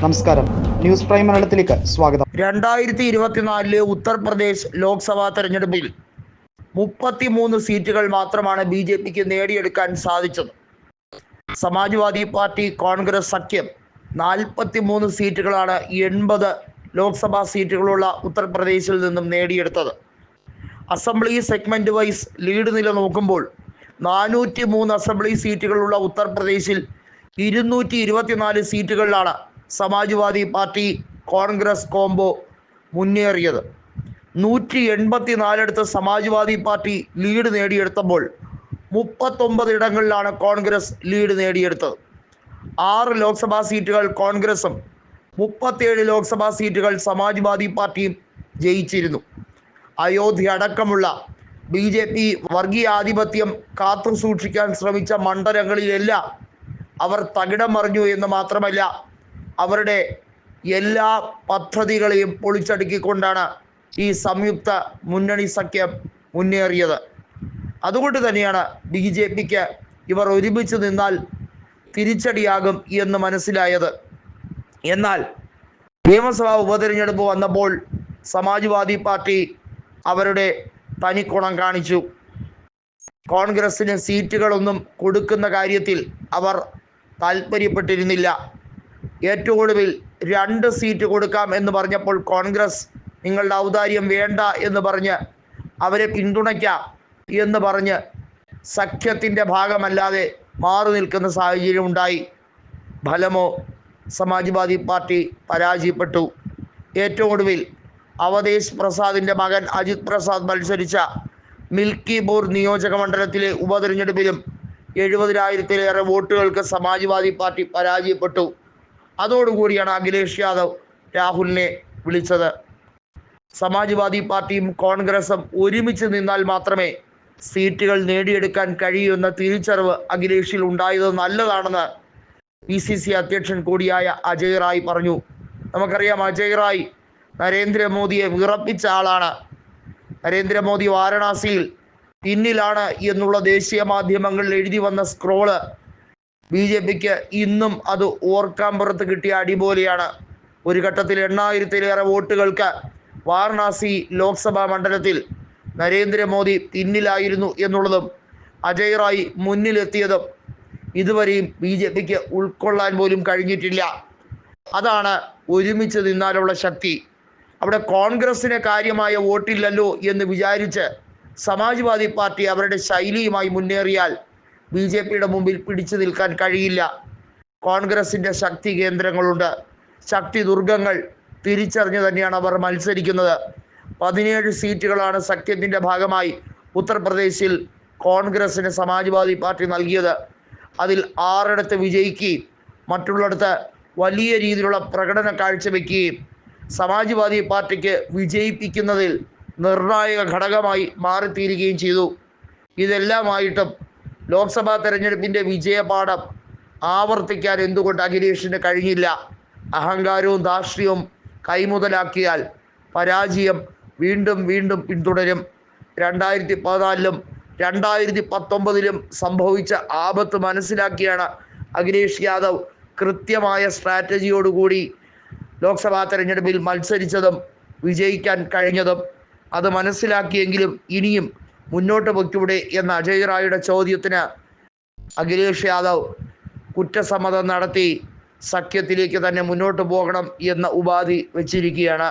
നമസ്കാരം. News prime മലയാളത്തിലേക്ക് സ്വാഗതം. രണ്ടായിരത്തി ഇരുപത്തിനാലിലെ ഉത്തർപ്രദേശ് ലോക്സഭാ തെരഞ്ഞെടുപ്പിൽ മുപ്പത്തിമൂന്ന് സീറ്റുകൾ മാത്രമാണ് ബി ജെ പിക്ക് നേടിയെടുക്കാൻ സാധിച്ചത്. സമാജ്വാദി പാർട്ടി കോൺഗ്രസ് സഖ്യം നാൽപ്പത്തി മൂന്ന് സീറ്റുകളാണ് എൺപത് ലോക്സഭാ സീറ്റുകളുള്ള ഉത്തർപ്രദേശിൽ നിന്നും നേടിയെടുത്തത്. അസംബ്ലി സെഗ്മെന്റ് വൈസ് ലീഡ് നില നോക്കുമ്പോൾ നാനൂറ്റി മൂന്ന് അസംബ്ലി സീറ്റുകളുള്ള ഉത്തർപ്രദേശിൽ ഇരുന്നൂറ്റി ഇരുപത്തിനാല് സീറ്റുകളിലാണ് സമാജ്വാദി പാർട്ടി കോൺഗ്രസ് കോംബോ മുന്നേറിയത്. നൂറ്റി എൺപത്തി നാലിടത്ത് സമാജ്വാദി പാർട്ടി ലീഡ് നേടിയെടുത്തപ്പോൾ മുപ്പത്തൊമ്പത് ഇടങ്ങളിലാണ് കോൺഗ്രസ് ലീഡ് നേടിയെടുത്തത്. ആറ് ലോക്സഭാ സീറ്റുകൾ കോൺഗ്രസും മുപ്പത്തേഴ് ലോക്സഭാ സീറ്റുകൾ സമാജ്വാദി പാർട്ടിയും ജയിച്ചിരുന്നു. അയോധ്യ അടക്കമുള്ള ബി ജെ പി വർഗീയാധിപത്യം കാത്തു സൂക്ഷിക്കാൻ ശ്രമിച്ച മണ്ഡലങ്ങളിലെല്ലാം അവർ തകിടം മറിഞ്ഞു എന്ന് മാത്രമല്ല അവരുടെ എല്ലാ പദ്ധതികളെയും പൊളിച്ചടുക്കിക്കൊണ്ടാണ് ഈ സംയുക്ത മുന്നണി സഖ്യം മുന്നേറിയത്. അതുകൊണ്ട് തന്നെയാണ് ബി ജെ പിക്ക് ഇവർ ഒരുമിച്ച് നിന്നാൽ തിരിച്ചടിയാകും എന്ന് മനസ്സിലായത്. എന്നാൽ നിയമസഭാ ഉപതെരഞ്ഞെടുപ്പ് വന്നപ്പോൾ സമാജ്വാദി പാർട്ടി അവരുടെ തനിക്കുണം കാണിച്ചു. കോൺഗ്രസ്സിന് സീറ്റുകളൊന്നും കൊടുക്കുന്ന കാര്യത്തിൽ അവർ താല്പര്യപ്പെട്ടിരുന്നില്ല. ഏറ്റവും ഒടുവിൽ രണ്ട് സീറ്റ് കൊടുക്കാം എന്ന് പറഞ്ഞപ്പോൾ കോൺഗ്രസ് നിങ്ങളുടെ ഔദാര്യം വേണ്ട എന്ന് പറഞ്ഞ് അവരെ പിന്തുണയ്ക്കാം എന്ന് പറഞ്ഞ് സഖ്യത്തിന്റെ ഭാഗമല്ലാതെ മാറി നിൽക്കുന്ന സാഹചര്യം ഉണ്ടായി. ഫലമോ സമാജ്വാദി പാർട്ടി പരാജയപ്പെട്ടു. ഏറ്റവും ഒടുവിൽ അവധേശ് പ്രസാദിന്റെ മകൻ അജിത് പ്രസാദ് മത്സരിച്ച മിൽക്കിപൂർ നിയോജക മണ്ഡലത്തിലെ ഉപതെരഞ്ഞെടുപ്പിലും എഴുപതിനായിരത്തിലേറെ വോട്ടുകൾക്ക് സമാജ്വാദി പാർട്ടി പരാജയപ്പെട്ടു. അതോടുകൂടിയാണ് അഖിലേഷ് യാദവ് രാഹുലിനെ വിളിച്ചത്. സമാജ്വാദി പാർട്ടിയും കോൺഗ്രസും ഒരുമിച്ച് നിന്നാൽ മാത്രമേ സീറ്റുകൾ നേടിയെടുക്കാൻ കഴിയൂ എന്ന തിരിച്ചറിവ് അഖിലേഷിൽ ഉണ്ടായത് നല്ലതാണെന്ന് പി സി സി അധ്യക്ഷൻ കൂടിയായ അജയ് റായ് പറഞ്ഞു. നമുക്കറിയാം അജയ് റായ് നരേന്ദ്രമോദിയെ വിറപ്പിച്ച ആളാണ്. നരേന്ദ്രമോദി വാരണാസിയിൽ പിന്നിലാണ് എന്നുള്ള ദേശീയ മാധ്യമങ്ങളിൽ എഴുതി വന്ന സ്ക്രോൾ ബി ജെ പിക്ക് ഇന്നും അത് ഓർക്കാൻ പുറത്ത് കിട്ടിയ അടിപോലെയാണ്. ഒരു ഘട്ടത്തിൽ എണ്ണായിരത്തിലേറെ വോട്ടുകൾക്ക് വാരണാസി ലോക്സഭാ മണ്ഡലത്തിൽ നരേന്ദ്രമോദി പിന്നിലായിരുന്നു എന്നുള്ളതും അജയ് റായി മുന്നിലെത്തിയതും ഇതുവരെയും ബി ജെ പിക്ക് ഉൾക്കൊള്ളാൻ പോലും കഴിഞ്ഞിട്ടില്ല. അതാണ് ഒരുമിച്ച് നിന്നാലുള്ള ശക്തി. അവിടെ കോൺഗ്രസിന് കാര്യമായ വോട്ടില്ലല്ലോ എന്ന് വിചാരിച്ച് സമാജ്വാദി പാർട്ടി അവരുടെ ശൈലിയുമായി മുന്നേറിയാൽ ബി ജെ പിയുടെ മുമ്പിൽ പിടിച്ചു നിൽക്കാൻ കഴിയില്ല. കോൺഗ്രസിന്റെ ശക്തി കേന്ദ്രങ്ങളുണ്ട്. ശക്തി ദുർഗങ്ങൾ തിരിച്ചറിഞ്ഞ് തന്നെയാണ് അവർ മത്സരിക്കുന്നത്. പതിനേഴ് സീറ്റുകളാണ് സഖ്യത്തിന്റെ ഭാഗമായി ഉത്തർപ്രദേശിൽ കോൺഗ്രസിന് സമാജ്വാദി പാർട്ടി നൽകിയത്. അതിൽ ആറിടത്ത് വിജയിക്കുകയും മറ്റുള്ളിടത്ത് വലിയ രീതിയിലുള്ള പ്രകടനം കാഴ്ചവെക്കുകയും സമാജ്വാദി പാർട്ടിക്ക് വിജയിപ്പിക്കുന്നതിൽ നിർണായക ഘടകമായി മാറിത്തീരുകയും ചെയ്തു. ഇതെല്ലാമായിട്ടും ലോക്സഭാ തെരഞ്ഞെടുപ്പിന്റെ വിജയപാഠം ആവർത്തിക്കാൻ എന്തുകൊണ്ട് അഖിലേഷിന് കഴിഞ്ഞില്ല? അഹങ്കാരവും ധാർഷ്ട്യവും കൈമുതലാക്കിയാൽ പരാജയം വീണ്ടും വീണ്ടും പിന്തുടരും. രണ്ടായിരത്തി പതിനാലിലും രണ്ടായിരത്തി പത്തൊമ്പതിലും സംഭവിച്ച ആപത്ത് മനസ്സിലാക്കിയാണ് അഖിലേഷ് യാദവ് കൃത്യമായ സ്ട്രാറ്റജിയോടുകൂടി ലോക്സഭാ തെരഞ്ഞെടുപ്പിൽ മത്സരിച്ചതും വിജയിക്കാൻ കഴിഞ്ഞതും. അത് മനസ്സിലാക്കിയെങ്കിലും ഇനിയും മുന്നോട്ട് പൊയ്ക്കൂടെ എന്ന അജയ് റായുടെ ചോദ്യത്തിന് അഖിലേഷ് യാദവ് കുറ്റസമ്മതം നടത്തി സഖ്യത്തിലേക്ക് തന്നെ മുന്നോട്ട് പോകണം എന്ന ഉപാധി വച്ചിരിക്കുകയാണ്